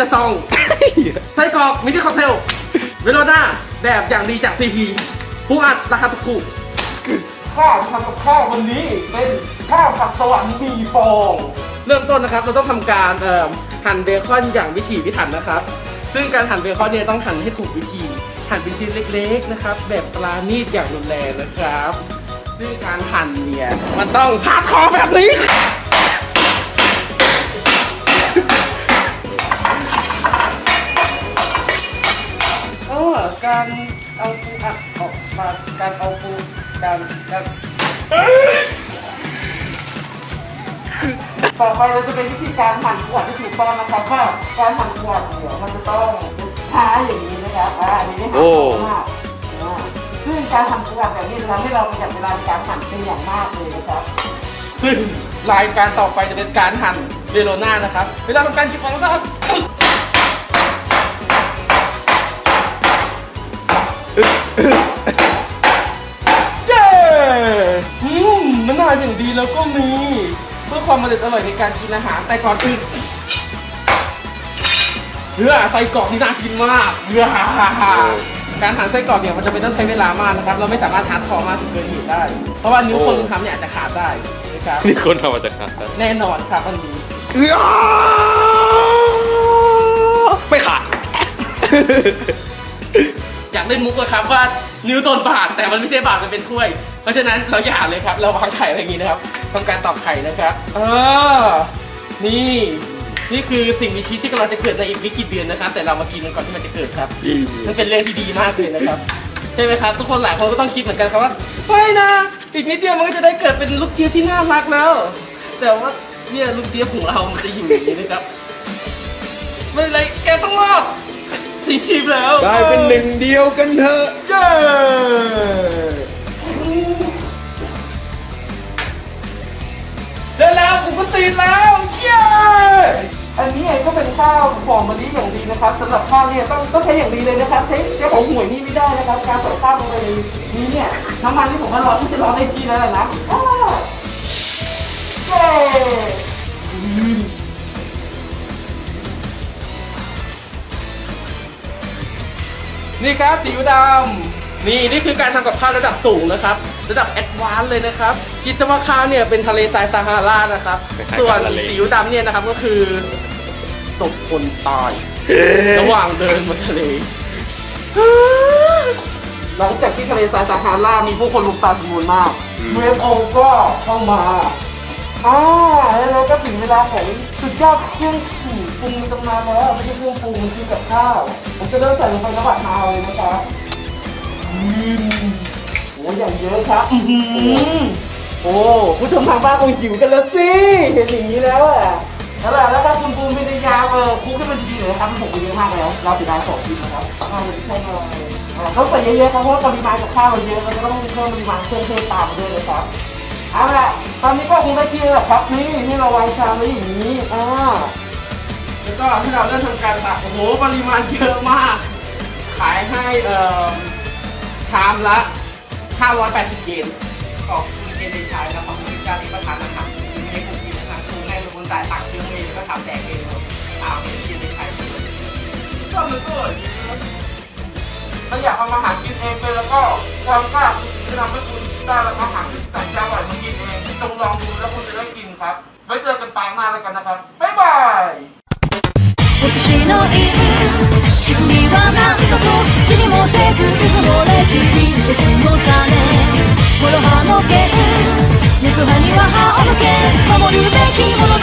จะซอง ไส้กรอกมินิค็อกเทลเวโรนาแบบอย่างดีจากซีพีผู้อัดราคาถูกๆข้าวทำกับข้าววันนี้เป็นข้าวผัดสวรรค์มีฟอง เริ่มต้นนะครับ เราต้องทำการเอ่อหั่นเบคอนอย่างวิถีพิถันนะครับ ซึ่งการหั่นเบคอนเนี่ยต้องหั่นให้ถูกวิธี หั่นเป็นชิ้นเล็กๆนะครับ แบบปลาณีตอย่างรุนแรงนะครับ ซึ่งการหั่นเนี่ยมันต้องพาดคอแบบนี้ การเอาปูอัดออกมาการเอาปูการการต่อไปเราจะเป็นวิธีการหั่นขวดที่ถูกต้องนะครับว่าการหั่นขวดเนี่ยมันจะต้องช้าอย่างนี้นะครับอ่าอันนี้ไม่หั่นโอ้มากอ่าซึ่งการหั่นขวดแบบนี้จะทำให้เราประหยัดเวลาในการหั่นเป็นอย่างมากเลยนะครับซึ่งรายการต่อไปจะเป็นการหั่นเรโลน่านะครับเวลาทำการจิบของเราก็ปึ๊บ แล้วก็มี เพื่อความอร่อยอร่อยในการกินอาหารแต่ก่อนอื่นเนื้อไส้กรอกที่น่ากินมากเนื้อการหั่นไส้กรอกเนี่ยมันจะเป็นต้องใช้เวลามากนะครับ เราไม่สามารถหาคอมากถึงเกินเหตุได้ เพราะว่านิ้วคนทำเนี่ยอาจจะขาดได้นะครับนี่คนทำมาจากไหนแน่นอนครับมันมีไม่ขาดอยากเล่นมุกอะครับว่านิ้วโดนบาดแต่มันไม่ใช่บาดมันเป็นถ้วย เพราะฉะนั้นเราอย่าเลยครับ เราวางไข่ไว้อย่างนี้นะครับทำการตอกไข่นะครับเออนี่นี่คือสิ่งมีชีวิตที่กำลังจะเกิดในอีกไม่กี่เดือนนะครับ แต่เรามากินมันก่อนที่มันจะเกิดครับมันเป็นเรื่องที่ดีมากเลยนะครับใช่ไหมครับทุกคนหลายคนก็ต้องคิดเหมือนกันครับว่าไม่นะอีกนิดเดียวมันก็จะได้เกิดเป็นลูกเจี๊ยบที่น่ารักแล้ว แต่ว่าเนี่ยลูกเจี๊ยบของเรามันจะอยู่อย่างนี้นะครับ ไม่เป็นไรแกต้องรอดถึงชีพแล้วกลายเป็นหนึ่งเดียวกันเถอะเย้ เองก็เป็นข้าวหอมมะลิอย่างดีนะครับสำหรับข้าวเนี่ยต้องต้องใช้อย่างดีเลยนะครับ ใช้ใช้ของห่วยนี่ไม่ได้นะครับ การใส่ข้าวลงไปในนี้เนี่ยน้ำมันที่ผมว่าร้อนที่จะร้อนได้ทีแล้วแหละนะอ้าวเย้อืมนี่ครับสีอิ๊วดำนี่นี่คือการทำกับข้าวระดับสูงนะครับ ระดับแอดวานซ์เลยนะครับคิดซะว่าข้าวเนี่ยเป็นทะเลทรายซาฮารานะครับคล้ายๆส่วนทะเลสีอิ๊วดำเนี่ยนะครับก็คือ ศพคนตาย ระหว่างเดินบนทะเล หลังจากที่ทะเลทรายซาฮารามีผู้คนลุกตายจำนวนมากเวฟโอก็เข้ามาอ่าแล้วเราก็ถึงเวลาของสุดยอดเครื่องขี่ปรุงในตำนานแล้วไม่ใช่เครื่องปรุงมันคือกับข้าว ผมจะเริ่มใส่ลงไปในบัตรนาวเลยนะครับอืมโอ้ยอย่างเยอะครับอื้อหือโอ้ผู้ชมทางบ้านคงหิวกันแล้วสิ เห็นอย่างนี้แล้วอะ แล้วแหละแล้วถ้าคุณปูพยายามเออคลุกให้มันดีๆหน่อยนะครับมันผมไปเยอะมากแล้ว เราติดได้สองชิ้นนะครับข้าวมันใช่ไหมอ่าต้องใส่เยอะๆครับเพราะว่าปริมาณกับข้าวมันเยอะเราจะต้องเพิ่มปริมาณเครื่องเทศตามมาด้วยเลยครับเอาละตอนนี้ก็คงได้ที่แล้วล่ะครับนี่ที่เราวางชามไว้อย่างนี้อ่าแล้วก็ที่เราเริ่มทำการตักโอ้โหปริมาณเยอะมาก ขายให้เอ่อชามละ 580 เยนขอบคุณเกณฑ์ในชายนะขอบคุณการที่ประทานอาหารให้ผมกินนะครับครูให้เป็นคนจ่ายตังค์เองเลยแล้ วก็ทำแจกเองเลยอ่าเป็นเกณฑ์ในชายเลยก็มันก็อร่อยดีนะครับ ถ้าอยากทำอาหารกินเองเลยแล้วก็ความกล้าจะทำให้คุณได้รับอาหารที่แสนจะอร่อยมากินเองจงลองดูแล้วคุณจะได้กินครับ ไว้เจอกันปางหน้าแล้วกันนะครับ บ๊ายบาย 私のいる仕組みは何ぞと知りもせず嘘のレジ時の種諸刃の剣抜く刃には刃を向け守るべきもの